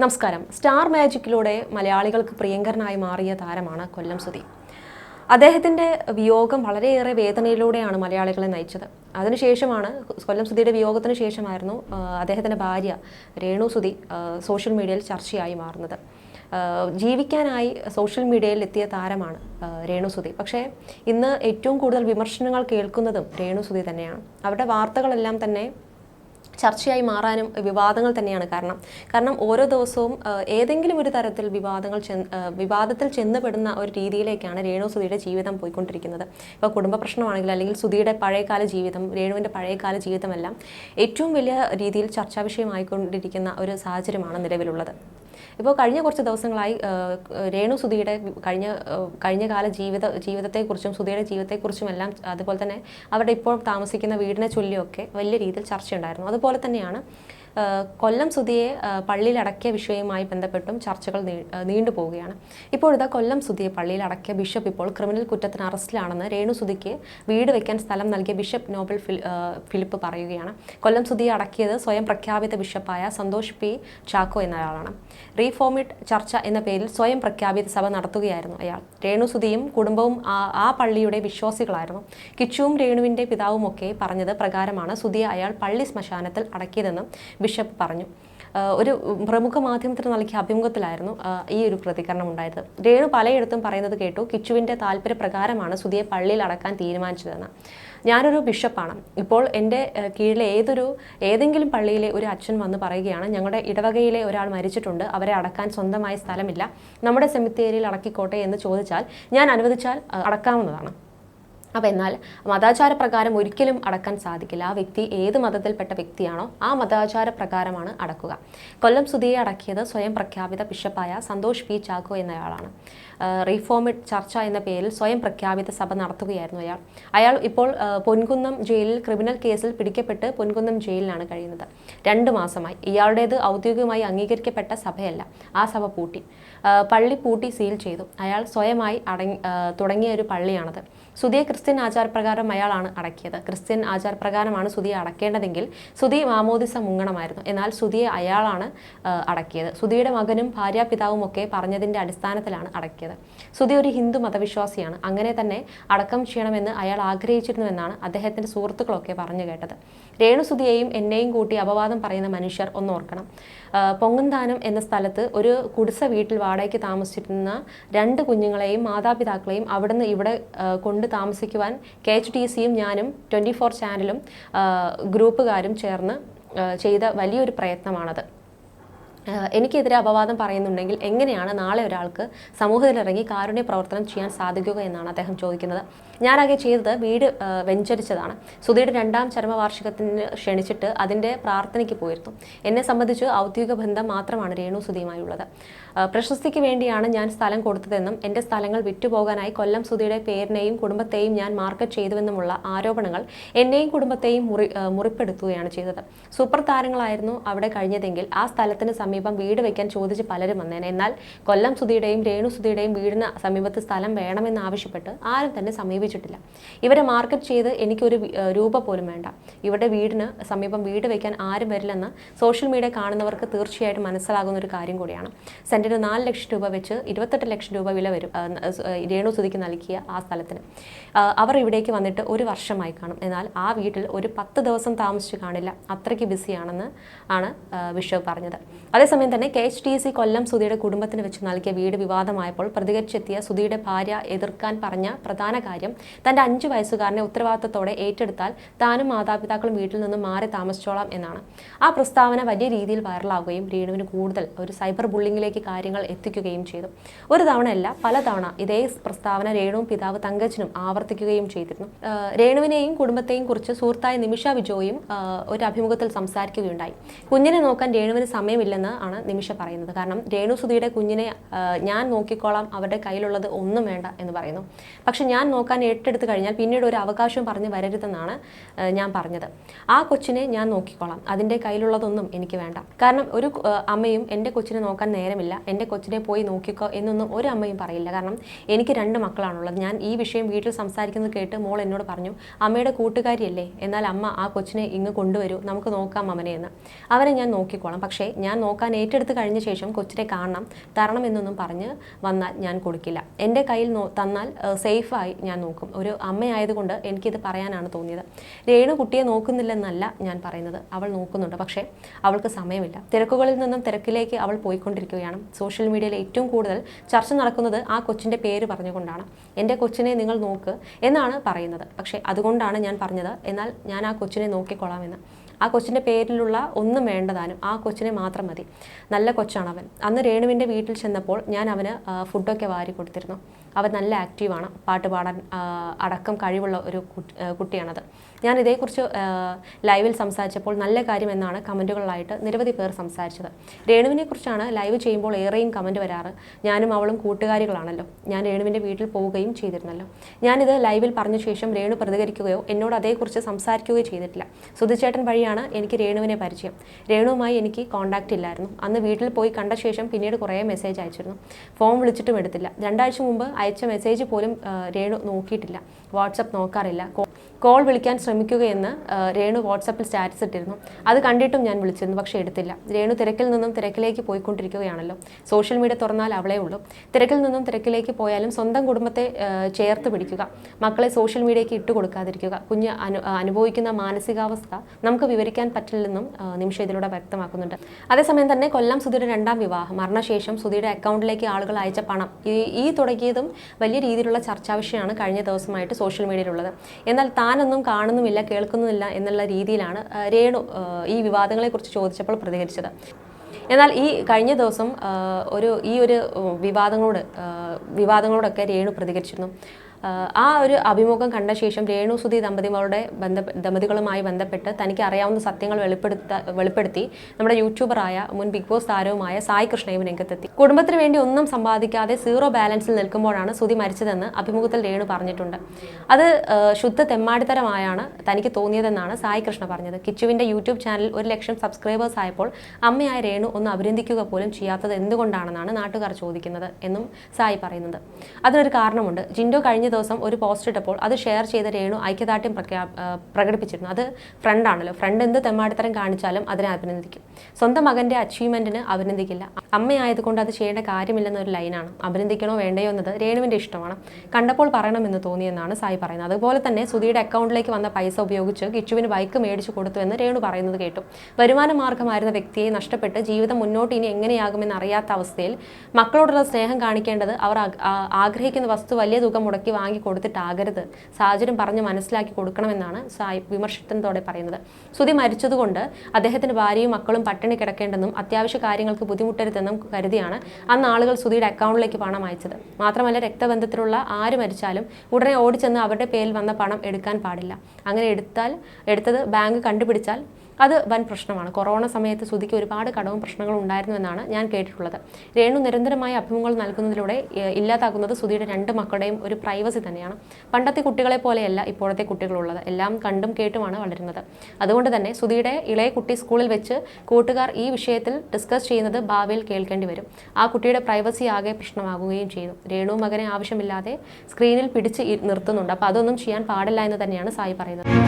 നമസ്കാരം. സ്റ്റാർ മാജിക്കിലൂടെ മലയാളികൾക്ക് പ്രിയങ്കരനായി മാറിയ താരമാണ് കൊല്ലം സുധി. അദ്ദേഹത്തിന്റെ വിയോഗം വളരെയേറെ വേദനയിലൂടെയാണ് മലയാളികളെ നയിച്ചത്. അതിനുശേഷമാണ് കൊല്ലം സുധിയുടെ വിയോഗത്തിന് ശേഷമായിരുന്നു അദ്ദേഹത്തിന്റെ ഭാര്യ രേണു സുധി സോഷ്യൽ മീഡിയയിൽ ചർച്ചയായി മാറുന്നത്. ജീവിക്കാനായി സോഷ്യൽ മീഡിയയിൽ എത്തിയ താരമാണ് രേണു സുധി. പക്ഷേ ഇന്ന് ഏറ്റവും കൂടുതൽ വിമർശനങ്ങൾ കേൾക്കുന്നതും രേണു സുധി തന്നെയാണ്. അവരുടെ വാർത്തകളെല്ലാം തന്നെ ചർച്ചയായി മാറാനും വിവാദങ്ങൾ തന്നെയാണ് കാരണം. കാരണം ഓരോ ദിവസവും ഏതെങ്കിലും ഒരു തരത്തിൽ വിവാദങ്ങൾ വിവാദത്തിൽ ചെന്നുപെടുന്ന ഒരു രീതിയിലേക്കാണ് രേണു സുധിയുടെ ജീവിതം പോയിക്കൊണ്ടിരിക്കുന്നത്. ഇപ്പോൾ കുടുംബ പ്രശ്നമാണെങ്കിൽ അല്ലെങ്കിൽ സുധിയുടെ പഴയകാല ജീവിതം രേണുവിന്റെ പഴയകാല ജീവിതമെല്ലാം ഏറ്റവും വലിയ രീതിയിൽ ചർച്ചാ വിഷയമായിക്കൊണ്ടിരിക്കുന്ന ഒരു സാഹചര്യമാണ് നിലവിലുള്ളത്. ഇപ്പോൾ കഴിഞ്ഞ കുറച്ച് ദിവസങ്ങളായി രേണു സുധിയുടെ കഴിഞ്ഞ കഴിഞ്ഞ കാല ജീവിത ജീവിതത്തെക്കുറിച്ചും സുധിയുടെ ജീവിതത്തെക്കുറിച്ചും എല്ലാം അതുപോലെ തന്നെ അവരുടെ ഇപ്പോൾ താമസിക്കുന്ന വീടിനെ ചൊല്ലിയൊക്കെ വലിയ രീതിയിൽ ചർച്ചയുണ്ടായിരുന്നു. അതുപോലെ തന്നെയാണ് കൊല്ലം സുധിയെ പള്ളിയിൽ അടക്കിയ വിഷയവുമായി ബന്ധപ്പെട്ടും ചർച്ചകൾ നീണ്ടു പോവുകയാണ്. നീണ്ടുപോവുകയാണ് ഇപ്പോഴിതാ കൊല്ലം സുധിയെ പള്ളിയിൽ അടക്കിയ ബിഷപ്പ് ഇപ്പോൾ ക്രിമിനൽ കുറ്റത്തിന് അറസ്റ്റിലാണെന്ന് രേണു സുധിക്ക് വീട് വയ്ക്കാൻ സ്ഥലം നൽകിയ ബിഷപ്പ് നോബൽ ഫിലിപ്പ് പറയുകയാണ്. കൊല്ലം സുധിയെ അടക്കിയത് സ്വയം പ്രഖ്യാപിത ബിഷപ്പായ സന്തോഷ് പി ചാക്കോ എന്നയാളാണ്. റീഫോമിറ്റ് ചർച്ച എന്ന പേരിൽ സ്വയം പ്രഖ്യാപിത സഭ നടത്തുകയായിരുന്നു അയാൾ. രേണു സുധിയും കുടുംബവും ആ ആ പള്ളിയുടെ വിശ്വാസികളായിരുന്നു. കിച്ചുവും രേണുവിന്റെ പിതാവുമൊക്കെ പറഞ്ഞത് പ്രകാരമാണ് സുധിയെ അയാൾ പള്ളി ശ്മശാനത്തിൽ അടക്കിയതെന്നും ബിഷപ്പ് പറഞ്ഞു. ഒരു പ്രമുഖ മാധ്യമത്തിന് നൽകിയ അഭിമുഖത്തിലായിരുന്നു ഈ ഒരു പ്രതികരണം ഉണ്ടായത്. രേണു പലയിടത്തും പറയുന്നത് കേട്ടു കിച്ചുവിന്റെ താല്പര്യപ്രകാരമാണ് സുധിയെ പള്ളിയിൽ അടക്കാൻ തീരുമാനിച്ചതെന്ന്. ഞാനൊരു ബിഷപ്പാണ്. ഇപ്പോൾ എന്റെ കീഴിലെ ഏതൊരു ഏതെങ്കിലും പള്ളിയിലെ ഒരു അച്ഛൻ വന്ന് പറയുകയാണ് ഞങ്ങളുടെ ഇടവകയിലെ ഒരാൾ മരിച്ചിട്ടുണ്ട് അവരെ അടക്കാൻ സ്വന്തമായി സ്ഥലമില്ല. നമ്മുടെ സെമിത്തേരിയിൽ അടക്കിക്കോട്ടെ എന്ന് ചോദിച്ചാൽ ഞാൻ അനുവദിച്ചാൽ അടക്കാവുന്നതാണ്. അപ്പോൾ എന്നാൽ മതാചാര പ്രകാരം ഒരിക്കലും അടക്കാൻ സാധിക്കില്ല. ആ വ്യക്തി ഏത് മതത്തിൽപ്പെട്ട വ്യക്തിയാണോ ആ മതാചാര പ്രകാരമാണ് അടക്കുക. കൊല്ലം സുധിയെ അടക്കിയത് സ്വയം പ്രഖ്യാപിത ബിഷപ്പായ സന്തോഷ് പി ചാക്കോ എന്നയാളാണ്. റീഫോമിഡ് ചർച്ച എന്ന പേരിൽ സ്വയം പ്രഖ്യാപിത സഭ നടത്തുകയായിരുന്നു അയാൾ. അയാൾ ഇപ്പോൾ പൊൻകുന്നം ജയിലിൽ ക്രിമിനൽ കേസിൽ പിടിക്കപ്പെട്ട് പൊൻകുന്നം ജയിലിലാണ് കഴിയുന്നത്. രണ്ട് മാസമായി. ഇയാളുടേത് ഔദ്യോഗികമായി അംഗീകരിക്കപ്പെട്ട സഭയല്ല. ആ സഭ പൂട്ടി. പള്ളി പൂട്ടി സീൽ ചെയ്തു. അയാൾ സ്വയമായി അടങ്ങി തുടങ്ങിയ ഒരു പള്ളിയാണത്. സുധിയെ ക്രിസ്ത്യൻ ആചാരപ്രകാരം അയാളാണ് അടക്കിയത്. ക്രിസ്ത്യൻ ആചാരപ്രകാരമാണ് സുധിയെ അടക്കേണ്ടതെങ്കിൽ സുധി മാമോദിസ മുങ്ങണമായിരുന്നു. എന്നാൽ സുധിയെ അയാളാണ് അടക്കിയത്. സുധിയുടെ മകനും ഭാര്യാപിതാവും ഒക്കെ പറഞ്ഞതിന്റെ അടിസ്ഥാനത്തിലാണ് അടക്കിയത്. സുധി ഒരു ഹിന്ദു മതവിശ്വാസിയാണ്. അങ്ങനെ തന്നെ അടക്കം ചെയ്യണമെന്ന് അയാൾ ആഗ്രഹിച്ചിരുന്നുവെന്നാണ് അദ്ദേഹത്തിന്റെ സുഹൃത്തുക്കളൊക്കെ പറഞ്ഞു കേട്ടത്. രേണുസുതിയെയും എന്നെയും കൂട്ടി അപവാദം പറയുന്ന മനുഷ്യർ ഒന്നോർക്കണം പൊങ്ങന്താനം എന്ന സ്ഥലത്ത് ഒരു കുടിസ വീട്ടിൽ വാടകയ്ക്ക് താമസിച്ചിരുന്ന രണ്ട് കുഞ്ഞുങ്ങളെയും മാതാപിതാക്കളെയും അവിടുന്ന് ഇവിടെ ആ, കൊണ്ട് താമസിക്കുവാൻ കെ എച്ച് ടി സിയും ഞാനും ട്വന്റി ഫോർ ചാനലും ഗ്രൂപ്പുകാരും ചേർന്ന് ചെയ്ത വലിയൊരു പ്രയത്നമാണത്. എനിക്കെതിരെ അപവാദം പറയുന്നുണ്ടെങ്കിൽ എങ്ങനെയാണ് നാളെ ഒരാൾക്ക് സമൂഹത്തിലിറങ്ങി കാരുണ്യ പ്രവർത്തനം ചെയ്യാൻ സാധിക്കുക എന്നാണ് അദ്ദേഹം ചോദിക്കുന്നത്. ഞാനാകെ ചെയ്തത് വീട് വെഞ്ചരിച്ചതാണ്. സുധിയുടെ രണ്ടാം ചരമവാർഷികത്തിന് ക്ഷണിച്ചിട്ട് അതിന്റെ പ്രാർത്ഥനയ്ക്ക് പോയിരുന്നു. എന്നെ സംബന്ധിച്ച് ഔദ്യോഗിക ബന്ധം മാത്രമാണ് രേണു സുധിയുമായുള്ളത്. പ്രശസ്തിക്ക് വേണ്ടിയാണ് ഞാൻ സ്ഥലം കൊടുത്തതെന്നും എന്റെ സ്ഥലങ്ങൾ വിറ്റുപോകാനായി കൊല്ലം സുധിയുടെ പേരിനെയും കുടുംബത്തെയും ഞാൻ മാർക്കറ്റ് ചെയ്തുവെന്നുമുള്ള ആരോപണങ്ങൾ എന്നെയും കുടുംബത്തെയും മുറി മുറിപ്പെടുത്തുകയാണ് ചെയ്തത്. സൂപ്പർ താരങ്ങളായിരുന്നു അവിടെ കഴിഞ്ഞതെങ്കിൽ ആ സ്ഥലത്തിന് വീട് വയ്ക്കാൻ ചോദിച്ച് പലരും വന്നേനെ. എന്നാൽ കൊല്ലം സുധിയുടെയും രേണു സുധിയുടെയും വീടിന് സമീപത്ത് സ്ഥലം വേണമെന്ന് ആവശ്യപ്പെട്ട് ആരും തന്നെ സമീപിച്ചിട്ടില്ല. ഇവരെ മാർക്കറ്റ് ചെയ്ത് എനിക്കൊരു രൂപ പോലും വേണ്ട. ഇവരുടെ വീടിന് സമീപം വീട് വയ്ക്കാൻ ആരും വരില്ലെന്ന് സോഷ്യൽ മീഡിയ കാണുന്നവർക്ക് തീർച്ചയായിട്ടും മനസ്സിലാകുന്ന ഒരു കാര്യം കൂടിയാണ്. സെന്റിന് നാല് ലക്ഷം രൂപ വെച്ച് ഇരുപത്തെട്ട് ലക്ഷം രൂപ വില വരും രേണു സുധിക്ക് നൽകിയ ആ സ്ഥലത്തിന്. അവർ ഇവിടേക്ക് വന്നിട്ട് ഒരു വർഷമായി കാണും. എന്നാൽ ആ വീട്ടിൽ ഒരു പത്ത് ദിവസം താമസിച്ച് കാണില്ല. അത്രയ്ക്ക് ബിസിയാണെന്ന് ആണ് വിഷവ് പറഞ്ഞത്. അതേസമയം തന്നെ K H T C Kollam സുധിയുടെ കുടുംബത്തിന് വെച്ച് നൽകിയ വീട് വിവാദമായപ്പോൾ പ്രതികരിച്ചെത്തിയ സുധിയുടെ ഭാര്യ എതിർക്കാൻ പറഞ്ഞ പ്രധാന കാര്യം തന്റെ അഞ്ചു വയസ്സുകാരനെ ഉത്തരവാദിത്തത്തോടെ ഏറ്റെടുത്താൽ താനും മാതാപിതാക്കളും വീട്ടിൽ നിന്ന് മാറി താമസിച്ചോളാം എന്നാണ്. ആ പ്രസ്താവന വലിയ രീതിയിൽ വൈറലാവുകയും രേണുവിന് കൂടുതൽ ഒരു സൈബർ ബുള്ളിങ്ങിലേക്ക് കാര്യങ്ങൾ എത്തിക്കുകയും ചെയ്തു. ഒരു തവണയല്ല പലതവണ ഇതേ പ്രസ്താവന രേണുവും പിതാവ് തങ്കച്ചനും ആവർത്തിക്കുകയും ചെയ്തിരുന്നു. രേണുവിനെയും കുടുംബത്തെയും കുറിച്ച് സുഹൃത്തായ നിമിഷ വിജോയും ഒരു അഭിമുഖത്തിൽ സംസാരിക്കുകയുണ്ടായി. കുഞ്ഞിനെ നോക്കാൻ രേണുവിന് സമയമില്ലെന്ന് ആണ് നിമിഷ പറയുന്നത്. കാരണം രേണു സുധിയുടെ കുഞ്ഞിനെ ഞാൻ നോക്കിക്കോളാം അവരുടെ കയ്യിലുള്ളത് ഒന്നും വേണ്ട എന്ന് പറയുന്നു. പക്ഷെ ഞാൻ നോക്കാൻ ഏറ്റെടുത്ത് കഴിഞ്ഞാൽ പിന്നീട് ഒരു അവകാശവും പറഞ്ഞ് വരരുതെന്നാണ് ഞാൻ പറഞ്ഞത്. ആ കൊച്ചിനെ ഞാൻ നോക്കിക്കോളാം. അതിന്റെ കയ്യിലുള്ളതൊന്നും എനിക്ക് വേണ്ട. കാരണം ഒരു അമ്മയും എന്റെ കൊച്ചിനെ നോക്കാൻ നേരമില്ല. എന്റെ കൊച്ചിനെ പോയി നോക്കിക്കോ എന്നൊന്നും ഒരു അമ്മയും പറയില്ല. കാരണം എനിക്ക് രണ്ട് മക്കളാണുള്ളത്. ഞാൻ ഈ വിഷയം വീട്ടിൽ സംസാരിക്കുന്നത് കേട്ട് മോൾ എന്നോട് പറഞ്ഞു അമ്മയുടെ കൂട്ടുകാരിയല്ലേ? എന്നാൽ അമ്മ ആ കൊച്ചിനെ ഇങ്ങ് കൊണ്ടുവരൂ. നമുക്ക് നോക്കാം അമ്മനെ എന്ന് അവരെ ഞാൻ നോക്കിക്കോളാം. പക്ഷേ ഞാൻ നോക്കാൻ നോക്കാൻ ഏറ്റെടുത്ത് കഴിഞ്ഞ ശേഷം കൊച്ചിനെ കാണണം തരണം എന്നൊന്നും പറഞ്ഞ് വന്നാൽ ഞാൻ കൊടുക്കില്ല. എന്റെ കയ്യിൽ നോ തന്നാൽ സേഫായി ഞാൻ നോക്കും. ഒരു അമ്മയായതുകൊണ്ട് എനിക്കിത് പറയാനാണ് തോന്നിയത്. രേണു കുട്ടിയെ നോക്കുന്നില്ലെന്നല്ല ഞാൻ പറയുന്നത്. അവൾ നോക്കുന്നുണ്ട് പക്ഷേ അവൾക്ക് സമയമില്ല. തിരക്കുകളിൽ നിന്നും തിരക്കിലേക്ക് അവൾ പോയിക്കൊണ്ടിരിക്കുകയാണ്. സോഷ്യൽ മീഡിയയിൽ ഏറ്റവും കൂടുതൽ ചർച്ച നടക്കുന്നത് ആ കൊച്ചിന്റെ പേര് പറഞ്ഞുകൊണ്ടാണ്. എന്റെ കൊച്ചിനെ നിങ്ങൾ നോക്ക് എന്നാണ് പറയുന്നത്. പക്ഷേ അതുകൊണ്ടാണ് ഞാൻ പറഞ്ഞത്. എന്നാൽ ഞാൻ ആ കൊച്ചിനെ നോക്കിക്കൊള്ളാമെന്ന്. ആ കൊച്ചിന്റെ പേരിലുള്ള ഒന്നും വേണ്ടതാനും ആ കൊച്ചിനെ മാത്രം മതി. നല്ല കൊച്ചാണ് അവൻ. അന്ന് രേണുവിന്റെ വീട്ടിൽ ചെന്നപ്പോൾ ഞാൻ അവന് ഫുഡൊക്കെ വാരി കൊടുത്തിരുന്നു. അവൻ നല്ല ആക്റ്റീവാണ് പാട്ട് പാടാൻ അടക്കം കഴിവുള്ള ഒരു കുട്ടി- കുട്ടിയാണത്. ഞാൻ ഇതേക്കുറിച്ച് ലൈവിൽ സംസാരിച്ചപ്പോൾ നല്ല കാര്യം എന്നാണ് കമന്റുകളിലായിട്ട് നിരവധി പേർ സംസാരിച്ചത്. രേണുവിനെ കുറിച്ചാണ് ലൈവ് ചെയ്യുമ്പോൾ ഏറെയും കമന്റ് വരാറ്. ഞാനും അവളും കൂട്ടുകാരികളാണല്ലോ. ഞാൻ രേണുവിന്റെ വീട്ടിൽ പോവുകയും ചെയ്തിരുന്നല്ലോ. ഞാനിത് ലൈവിൽ പറഞ്ഞ ശേഷം രേണു പ്രതികരിക്കുകയോ എന്നോട് അതേക്കുറിച്ച് സംസാരിക്കുകയോ ചെയ്തിട്ടില്ല. സുധിച്ചേട്ടൻ വഴിയാണ് എനിക്ക് രേണുവിനെ പരിചയം. രേണുവുമായി എനിക്ക് കോണ്ടാക്റ്റ് ഇല്ലായിരുന്നു. അന്ന് വീട്ടിൽ പോയി കണ്ട ശേഷം പിന്നീട് കുറേ മെസ്സേജ് അയച്ചിരുന്നു. ഫോൺ വിളിച്ചിട്ടും എടുത്തില്ല. രണ്ടാഴ്ച മുമ്പ് അയച്ച മെസ്സേജ് പോലും രേണു നോക്കിയിട്ടില്ല. വാട്സപ്പ് നോക്കാറില്ല. കോൾ വിളിക്കാൻ ശ്രമിക്കുകയെന്ന് രേണു വാട്സപ്പിൽ സ്റ്റാറ്റസ് ഇട്ടിരുന്നു. അത് കണ്ടിട്ടും ഞാൻ വിളിച്ചിരുന്നു പക്ഷേ എടുത്തില്ല. രേണു തിരക്കിൽ നിന്നും തിരക്കിലേക്ക് പോയിക്കൊണ്ടിരിക്കുകയാണല്ലോ. സോഷ്യൽ മീഡിയ തുറന്നാൽ അവളേ ഉള്ളൂ. തിരക്കിൽ നിന്നും തിരക്കിലേക്ക് പോയാലും സ്വന്തം കുടുംബത്തെ ചേർത്ത് പിടിക്കുക. മക്കളെ സോഷ്യൽ മീഡിയയ്ക്ക് ഇട്ട് കൊടുക്കാതിരിക്കുക. കുഞ്ഞ് അനു അനുഭവിക്കുന്ന മാനസികാവസ്ഥ നമുക്ക് വിവരിക്കാൻ പറ്റില്ലെന്നും നിമിഷ ഇതിലൂടെ വ്യക്തമാക്കുന്നുണ്ട്. അതേസമയം തന്നെ കൊല്ലം സുധിയുടെ രണ്ടാം വിവാഹം മരണശേഷം സുധിയുടെ അക്കൗണ്ടിലേക്ക് ആളുകൾ അയച്ച പണം. ഈ തുടങ്ങിയതും വലിയ രീതിയിലുള്ള ചർച്ചാ വിഷയമാണ് കഴിഞ്ഞ ദിവസമായിട്ട് സോഷ്യൽ മീഡിയയിലുള്ളത് എന്നാൽ താനൊന്നും കാണുന്നുമില്ല കേൾക്കുന്നുമില്ല എന്നുള്ള രീതിയിലാണ് രേണു ഈ വിവാദങ്ങളെക്കുറിച്ച് ചോദിച്ചപ്പോൾ പ്രതികരിച്ചത്. എന്നാൽ ഈ കഴിഞ്ഞ ദിവസം ഒരു ഈ ഒരു വിവാദങ്ങളോട് വിവാദങ്ങളോടൊക്കെ രേണു പ്രതികരിച്ചിരുന്നു. ആ, ഒരു അഭിമുഖം കണ്ട ശേഷം രേണു സുധി ദമ്പതിമാരുടെ ബന്ധ ദമ്പതികളുമായി ബന്ധപ്പെട്ട് തനിക്ക് അറിയാവുന്ന സത്യങ്ങൾ വെളിപ്പെടുത്ത വെളിപ്പെടുത്തി നമ്മുടെ യൂട്യൂബറായ മുൻ ബിഗ് ബോസ് താരവുമായ സായി കൃഷ്ണയും രംഗത്തെത്തി. കുടുംബത്തിന് വേണ്ടി ഒന്നും സമ്പാദിക്കാതെ സീറോ ബാലൻസിൽ നിൽക്കുമ്പോഴാണ് സുധി മരിച്ചതെന്ന് അഭിമുഖത്തിൽ രേണു പറഞ്ഞിട്ടുണ്ട്. അത് ശുദ്ധ തെമ്മാടിത്തരമായാണ് തനിക്ക് തോന്നിയതെന്നാണ് സായി കൃഷ്ണ പറഞ്ഞത്. കിച്ചുവിന്റെ യൂട്യൂബ് ചാനൽ ഒരു ലക്ഷം സബ്സ്ക്രൈബേഴ്സ് ആയപ്പോൾ അമ്മയായ രേണു ഒന്ന് അഭിനന്ദിക്കുക പോലും ചെയ്യാത്തത് എന്തുകൊണ്ടാണെന്നാണ് നാട്ടുകാർ ചോദിക്കുന്നത് എന്നും സായി പറയുന്നത്. അതിനൊരു കാരണമുണ്ട്. ജിൻഡോ കഴിഞ്ഞ ദിവസം ഒരു പോസ്റ്റ് ഇട്ടപ്പോൾ അത് ഷെയർ ചെയ്ത രേണു ഐക്യദാർഢ്യം പ്രഖ്യാ പ്രകടിപ്പിച്ചിരുന്നു. അത് ഫ്രണ്ടാണല്ലോ ഫ്രണ്ട് എന്ത് തെമ്മാടിത്തരം കാണിച്ചാലും അതിനെ അഭിനന്ദിക്കും. സ്വന്തം മകന്റെ അച്ചീവ്മെന്റിന് അഭിനന്ദിക്കില്ല. അമ്മയായതുകൊണ്ട് അത് ചെയ്യേണ്ട കാര്യമില്ലെന്ന ഒരു ലൈനാണ് അഭിനന്ദിക്കണോ വേണ്ടയോ എന്നത് രേണുവിന്റെ ഇഷ്ടമാണ്. കണ്ടപ്പോൾ പറയണമെന്ന് തോന്നിയെന്നാണ് സായി പറയുന്നത്. അതുപോലെ തന്നെ സുധിയുടെ അക്കൗണ്ടിലേക്ക് വന്ന പൈസ ഉപയോഗിച്ച് കിച്ചുവിന് ബൈക്ക് മേടിച്ചു കൊടുത്തു എന്ന് രേണു പറയുന്നത് കേട്ടു. വരുമാന മാർഗമായിരുന്ന വ്യക്തിയെ നഷ്ടപ്പെട്ട് ജീവിതം മുന്നോട്ട് ഇനി എങ്ങനെയാകുമെന്ന് അറിയാത്ത അവസ്ഥയിൽ മക്കളോടുള്ള സ്നേഹം കാണിക്കേണ്ടത് അവർ ആഗ്രഹിക്കുന്ന വസ്തു വലിയ തുക മുടക്കി വാങ്ങി കൊടുത്തിട്ടാകരുത്. സാഹചര്യം പറഞ്ഞ് മനസ്സിലാക്കി കൊടുക്കണമെന്നാണ് സായി വിമർശനത്തോടെ പറയുന്നത്. സുധി മരിച്ചതുകൊണ്ട് അദ്ദേഹത്തിന്റെ ഭാര്യയും മക്കളും പട്ടിണി കിടക്കേണ്ടെന്നും അത്യാവശ്യ കാര്യങ്ങൾക്ക് ബുദ്ധിമുട്ടരുതെന്നും കരുതിയാണ് അന്ന് ആളുകൾ സുധിയുടെ അക്കൗണ്ടിലേക്ക് പണം അയച്ചത്. മാത്രമല്ല രക്തബന്ധത്തിലുള്ള ആര് മരിച്ചാലും ഉടനെ ഓടിച്ചെന്ന് അവരുടെ പേരിൽ വന്ന പണം എടുക്കാൻ പാടില്ല. അങ്ങനെ എടുത്താൽ എടുത്തത് ബാങ്ക് കണ്ടുപിടിച്ചാൽ അത് വൻ പ്രശ്നമാണ്. കൊറോണ സമയത്ത് സുധിക്ക് ഒരുപാട് കടവും പ്രശ്നങ്ങളും ഉണ്ടായിരുന്നു എന്നാണ് ഞാൻ കേട്ടിട്ടുള്ളത്. രേണു നിരന്തരമായ അഭിമുഖങ്ങൾ നൽകുന്നതിലൂടെ ഇല്ലാതാക്കുന്നത് സുധിയുടെ രണ്ട് മക്കളുടെയും ഒരു പ്രൈവസി തന്നെയാണ്. പണ്ടത്തെ കുട്ടികളെ പോലെയല്ല ഇപ്പോഴത്തെ കുട്ടികളുള്ളത്. എല്ലാം കണ്ടും കേട്ടുമാണ് വളരുന്നത്. അതുകൊണ്ട് തന്നെ സുധിയുടെ ഇളയ കുട്ടി സ്കൂളിൽ വെച്ച് കൂട്ടുകാർ ഈ വിഷയത്തിൽ ഡിസ്കസ് ചെയ്യുന്നത് ഭാവിയിൽ കേൾക്കേണ്ടി വരും. ആ കുട്ടിയുടെ പ്രൈവസി ആകെ പ്രശ്നമാകുകയും ചെയ്തു രേണു മകനെ ആവശ്യമില്ലാതെ സ്ക്രീനിൽ പിടിച്ച് നിർത്തുന്നുണ്ട്. അപ്പോൾ അതൊന്നും ചെയ്യാൻ പാടില്ല എന്ന് തന്നെയാണ് സായി പറയുന്നത്.